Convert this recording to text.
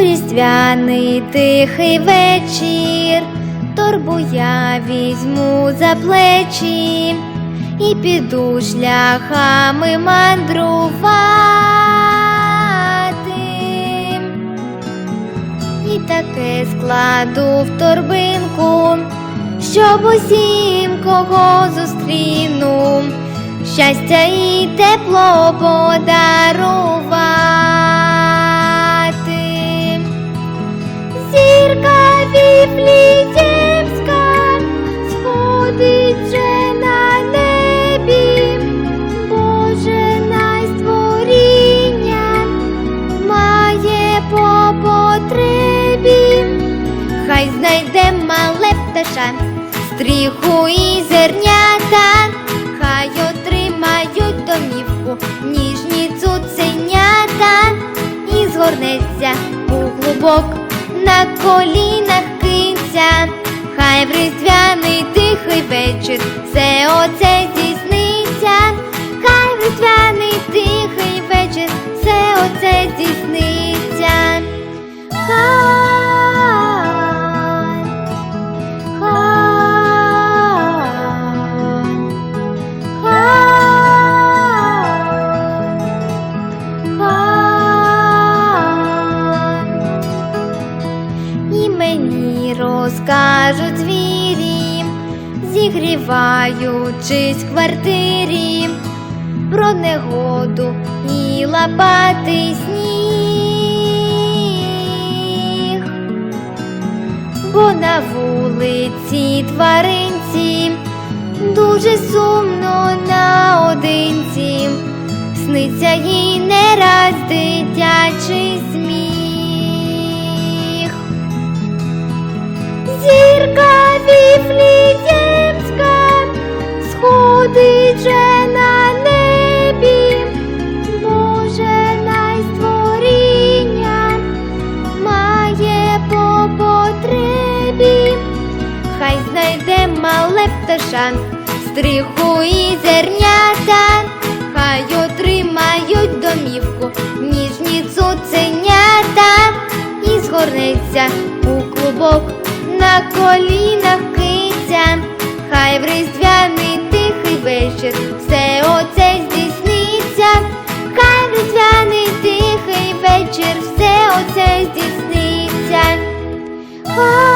різдвяний тихий вечір, торбу я візьму за плечі і піду шляхами мандрувати. І таке складу в торбинку, щоб усім, кого зустріну, щастя і тепло подарувати. Хай знайде мале пташа, стріху і зернята, хай отримають домівку, ніжні цуценята, і згорнеться у клубок на колінах кинця, хай в різдвяний тихий вечір розкажуть звірі, зігріваючись в квартирі, про негоду і лопатий сніг, бо на вулиці тваринці дуже сумно наодинці, сниться їй не раз дитячий сміх. Сходить же на небі, Боже найстворіння має по потребі, хай знайде мале пташа, стріху і зернята, хай отримають домівку, ніжні цуценята, і згорнеться у клубок на колінах киця, хай в тихий